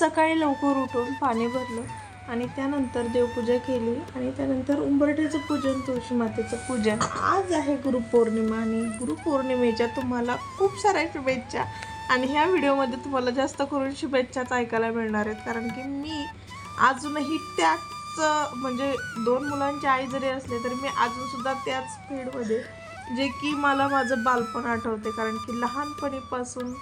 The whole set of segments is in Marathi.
सकाळी लवकर उठून पाणी भरलं आणि त्यानंतर देवपूजा केली आणि त्यानंतर उंबरठ्याचं पूजन तुळशी मातेचं पूजन. आज आहे गुरुपौर्णिमा आणि गुरुपौर्णिमेच्या तुम्हाला खूप साऱ्या शुभेच्छा. आणि ह्या व्हिडिओमध्ये तुम्हाला जास्त करून शुभेच्छाच ऐकायला मिळणार आहेत. कारण की मी अजूनही त्याच म्हणजे दोन मुलांची आई जरी असले तरी मी अजूनसुद्धा त्याच फील्डमध्ये जे की मला माझं बालपण आठवते. कारण की लहानपणीपासून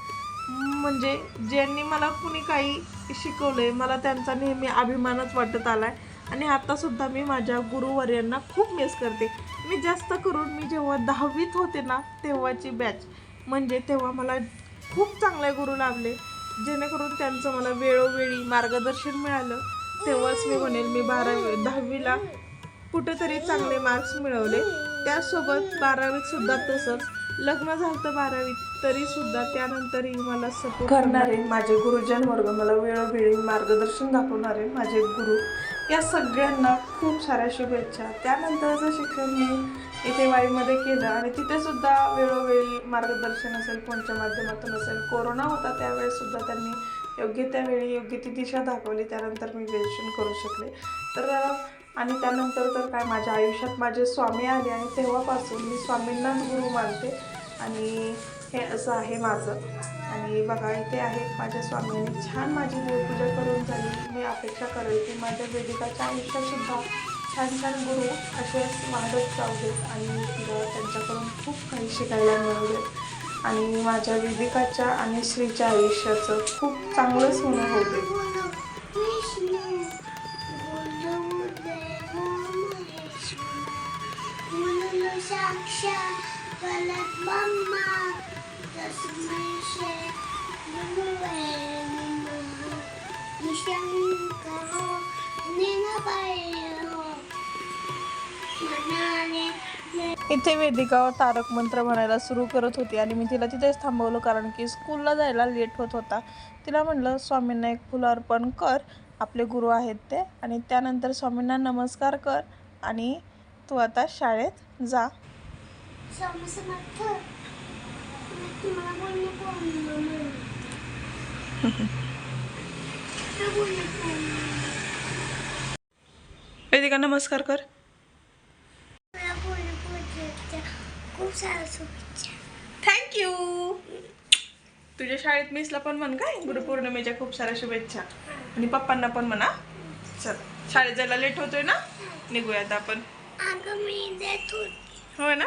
म्हणजे ज्यांनी मला कुणी काही शिकवलं आहे मला त्यांचा नेहमी अभिमानच वाटत आला आहे आणि आत्तासुद्धा मी माझ्या गुरुवर्यांना खूप मिस करते. मी जास्त करून मी जेव्हा दहावीत होते ना तेव्हाची बॅच म्हणजे तेव्हा मला खूप चांगले गुरु लाभले. जेणेकरून त्यांचं मला वेळोवेळी मार्गदर्शन मिळालं. तेव्हाच मी म्हणेल मी बारावी दहावीला कुठेतरी चांगले मार्क्स मिळवले. त्यासोबत बारावीत सुद्धा तसंच लग्न झालं तर बारावीत तरी सुद्धा त्यानंतरही मला सपोर्ट करणारे माझे गुरुजन वर्ग मला वेळोवेळी मार्गदर्शन दाखवणारे माझे गुरु या सगळ्यांना खूप साऱ्या शुभेच्छा. त्यानंतरचं शिक्षण मी इथे वाईमध्ये केलं आणि तिथे सुद्धा वेळोवेळी मार्गदर्शन असेल फोनच्या माध्यमातून असेल कोरोना होता त्यावेळेस सुद्धा त्यांनी योग्य त्यावेळी योग्य ती दिशा दाखवली त्यानंतर मी ग्रॅज्युएशन करू शकले. तर आणि त्यानंतर तर काय माझ्या आयुष्यात माझे स्वामी आले आणि तेव्हापासून मी स्वामींनाच गुरु मानते. आणि हे असं आहे माझं. आणि बघा इथे आहे माझ्या स्वामींनी छान माझी देवपूजा करून झाली. मी अपेक्षा करेल की माझ्या वेदिकाच्या आयुष्यातसुद्धा छान छान गुरु असे वाढत जाऊ देत आणि तिला त्यांच्याकडून खूप काही शिकायला मिळू आणि माझ्या वेदिकाच्या आणि श्रीच्या आयुष्याचं खूप चांगलंच होणं होते इथे वेदिकावर तारक मंत्र म्हणायला सुरू करत होती आणि मी तिला तिथेच थांबवलं कारण की स्कूलला जायला लेट होत होता. तिला म्हणलं स्वामींना एक फुलं अर्पण कर आपले गुरु आहेत ते. आणि त्यानंतर स्वामींना नमस्कार कर आणि तू आता शाळेत जा. वेदिका नमस्कार कर. थँक्यू तुझ्या शाळेत मिसला पण म्हण काय? गुरुपौर्णिमेच्या खूप साऱ्या शुभेच्छा. आणि पप्पांना पण म्हणा. चल शाळेत जायला लेट होतोय ना? निघूयात आपण. हो मी देत ना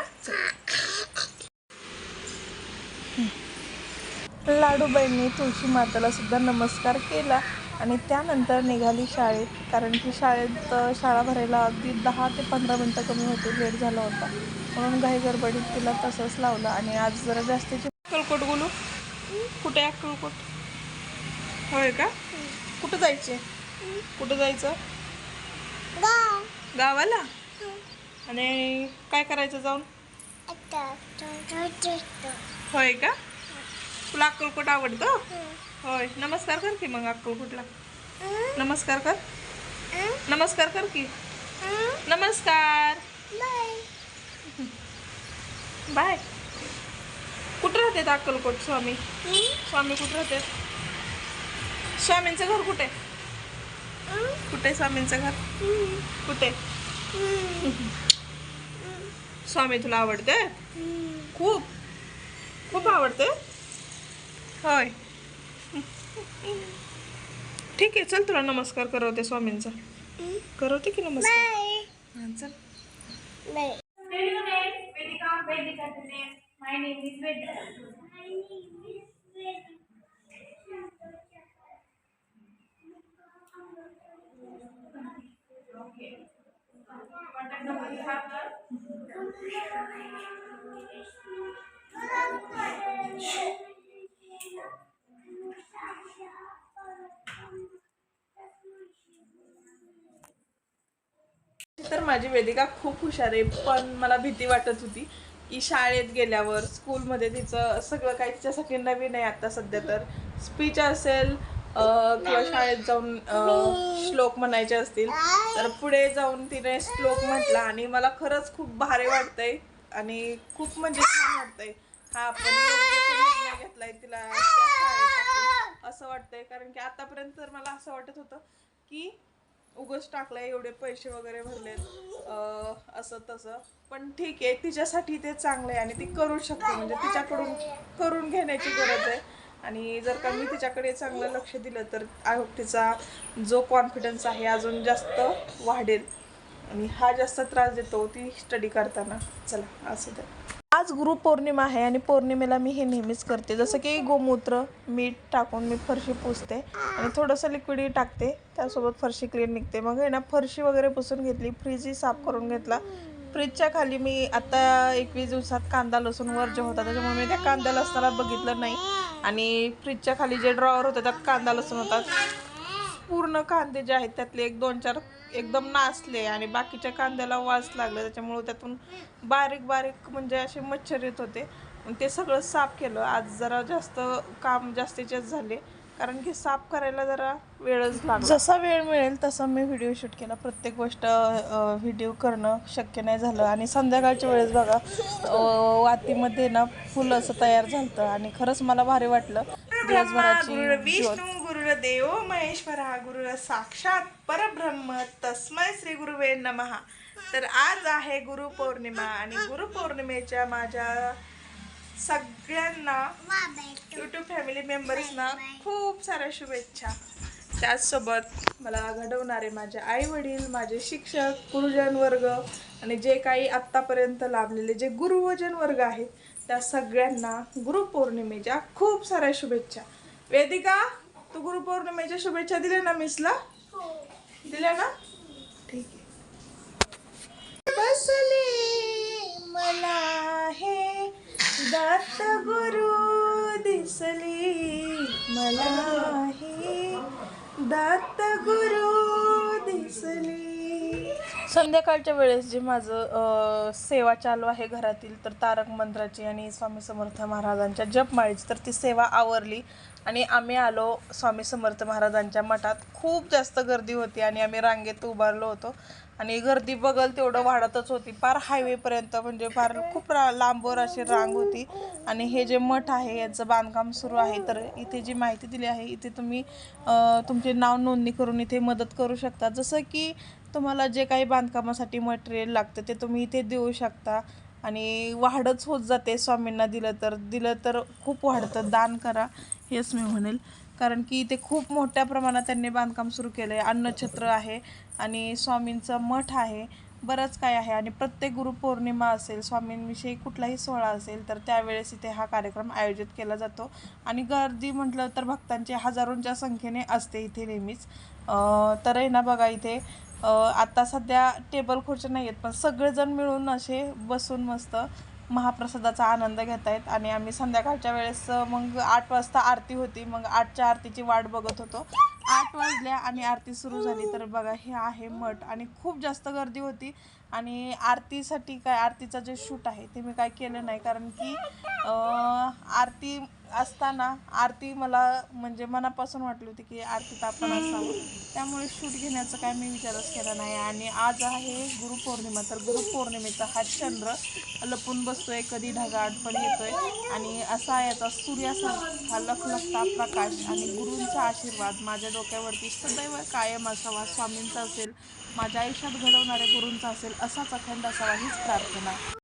लाडूबाईंनी तुळशी माताला सुद्धा नमस्कार केला. आणि त्यानंतर निघाली शाळेत कारण की शाळेत शाळा भरायला अगदी दहा ते पंधरा मिनटं कमी होते लेट झाला होता. म्हणून घाई गडबडीत तिला तसंच लावलं आणि आज जरा जास्तीची अक्कलकोट बोलू? कुठे अक्कलकोट? होय का? कुठं जायचे कुठं जायचं? गावाला? आणि काय करायचं जाऊन? होय का? तुला अक्कलकोट आवडतं? होय नमस्कार कर की मग अक्कलकोटला नमस्कार कर. नमस्कार कर की. नमस्कार. बाय. कुठं राहतात अक्कलकोट स्वामी? स्वामी कुठं राहतात? स्वामींचं घर कुठे? कुठे स्वामींचं घर? कुठे? स्वामी तुला आवडते? खूप. खूप आवडते? होय. ठीक आहे चल तुला नमस्कार करवते स्वामींचा. करवते की नमस्कार? चल. Tell तर माझी वेदिका खूप हुशार आहे पण मला भीती वाटत होती की शाळेत गेल्यावर स्कूलमध्ये तिचं सगळं काही तिच्यासाठी नवीन आहे आता सध्या तर. स्पीच असेल किंवा शाळेत जाऊन श्लोक म्हणायचे असतील तर पुढे जाऊन तिने श्लोक म्हटला आणि मला खरंच खूप भारी वाटतंय आणि खूप म्हणजे छान वाटतंय. हा आपण निर्णय घेतलाय तिला. असं वाटतंय. कारण की आतापर्यंत तर मला असं वाटत होतं की उगच टाकलंय एवढे पैसे वगैरे भरलेत असं तसं. पण ठीक आहे तिच्यासाठी ते चांगलं आहे आणि ती करू शकते म्हणजे तिच्याकडून करून घेण्याची गरज आहे. आणि जर का मी तिच्याकडे चांगलं लक्ष दिलं तर आय होप तिचा जो कॉन्फिडन्स आहे अजून जास्त वाढेल. आणि हा जास्त त्रास देतो ती स्टडी करताना. चला असं द्या आज गुरु पौर्णिमा आहे आणि पौर्णिमेला मी हे नेहमीच करते. जसं की गोमूत्र मीठ टाकून मी फरशी पुसते आणि थोडंसं लिक्विडही टाकते. त्यासोबत फरशी क्लीन निघते. मग आहे ना फरशी वगैरे पुसून घेतली फ्रीजही साफ करून घेतला. फ्रीजच्या खाली मी आता एकवीस दिवसात कांदा लसूण जे होता. त्याच्यामुळे मी त्या कांदा लसणाला बघितलं नाही. आणि फ्रीजच्या खाली जे ड्रॉवर होतं त्यात कांदा लसूण होता. पूर्ण कांदे जे आहेत त्यातले एक दोन चार एकदम नासले आणि बाकीच्या कांद्याला वास लागला त्याच्यामुळं त्यातून बारीक बारीक म्हणजे असे मच्छर येत होते. ते सगळं साफ केलं. आज जरा जास्त काम जास्तीचेच झाले. कारण की साफ करायला जरा वेळच लागला. जसा वेळ मिळेल तसा मी व्हिडिओ शूट केला. प्रत्येक गोष्ट व्हिडिओ करणं शक्य नाही झालं. आणि संध्याकाळच्या वेळेस बघा वातीमध्ये ना फुलं असं तयार झालं आणि खरंच मला भारी वाटलं. दिवसभराची गुरुदेव महेश्वरा गुरु साक्षात परब्रह्म तस्मै श्री गुरुवे नमहा तर आज आहे गुरुपौर्णिमा. आणि गुरुपौर्णिमेच्या माझ्या सगळ्यांना युट्यूब फॅमिली मेंबर्सना खूप साऱ्या शुभेच्छा. त्याचसोबत मला घडवणारे माझे आई वडील माझे शिक्षक गुरुजन वर्ग आणि जे काही आत्तापर्यंत लाभलेले जे गुरुवजन वर्ग आहेत त्या सगळ्यांना गुरुपौर्णिमेच्या खूप साऱ्या शुभेच्छा. वेदिका तू गुरुपौर्णिमेच्या शुभेच्छा दिल्या ना मिसला? दिल्या ना? ठीक आहे. बसले. मला हे दात गुरु दिसली मला हे दात गुरु दिसली. संध्याकाळच्या वेळेस जे माझं सेवा चालू आहे घरातील तर तारक मंत्राची आणि स्वामी समर्थ महाराजांच्या जपमाळीची तर ती सेवा आवरली. आणि आम्ही आलो स्वामी समर्थ महाराजांच्या मठात. खूप जास्त गर्दी होती आणि आम्ही रांगेत उभारलो होतो. आणि गर्दी बघल तेवढं वाढतच होती. फार हायवेपर्यंत म्हणजे फार खूप रा लांबवर अशी रांग होती. आणि हे जे मठ आहे याचं बांधकाम सुरू आहे. तर इथे जी माहिती दिली आहे इथे तुम्ही तुमचे नाव नोंदणी करून इथे मदत करू शकता. जसं की तुम्हाला जे काही बांधकामासाठी मटेरियल लागतं ते तुम्ही इथे देऊ शकता. आणि वाढच होत जाते स्वामींना दिलं तर. दिलं तर खूप वाढतं. दान करा. हेच मी म्हणेल. कारण की इथे खूप मोठ्या प्रमाणात त्यांनी बांधकाम सुरू केलं आहे अन्नछत्र आहे आणि स्वामींचं मठ आहे. बरंच काय आहे आणि प्रत्येक गुरुपौर्णिमा असेल स्वामींविषयी कुठलाही सोहळा असेल तर त्यावेळेस इथे हा कार्यक्रम आयोजित केला जातो. आणि गर्दी म्हटलं तर भक्तांचे हजारोंच्या संख्येने असते इथे नेहमीच. तर आहे ना बघा इथे आत्ता आता सध्या टेबल खुर्च्या नाही आहेत पण सगळेजण मिळून असे बसून मस्त महाप्रसादाचा आनंद घेत आहेत आणि आम्ही संध्याकाळच्या वेळेस मग आठ वाजता आरती होती. मग आठच्या आरतीची वाट बघत होतो. आठ वाजल्या आणि आरती सुरू झाली. तर बघा हे आहे मठ आणि खूप जास्त गर्दी होती. आणि आरतीसाठी काय आरतीचं जे शूट आहे ते मी काय केलं नाही. कारण की आरती असताना आरती मला म्हणजे मनापासून वाटली होती की आरतीत आपण असावं त्यामुळे शूट घेण्याचं काय मी विचारच केला नाही. आणि आज आहे गुरुपौर्णिमा तर गुरुपौर्णिमेचा हा चंद्र लपून बसतोय कधी ढगाळ पण येतोय. आणि असा याचा सूर्यासारखा लखलखता प्रकाश आणि गुरूंचा आशीर्वाद माझ्या डोक्यावरती सदैव कायम असावा स्वामींचा असेल माझ्या आयुष्यात घडवणाऱ्या गुरूंचा असेल असाच अखंड असावा हीच प्रार्थना.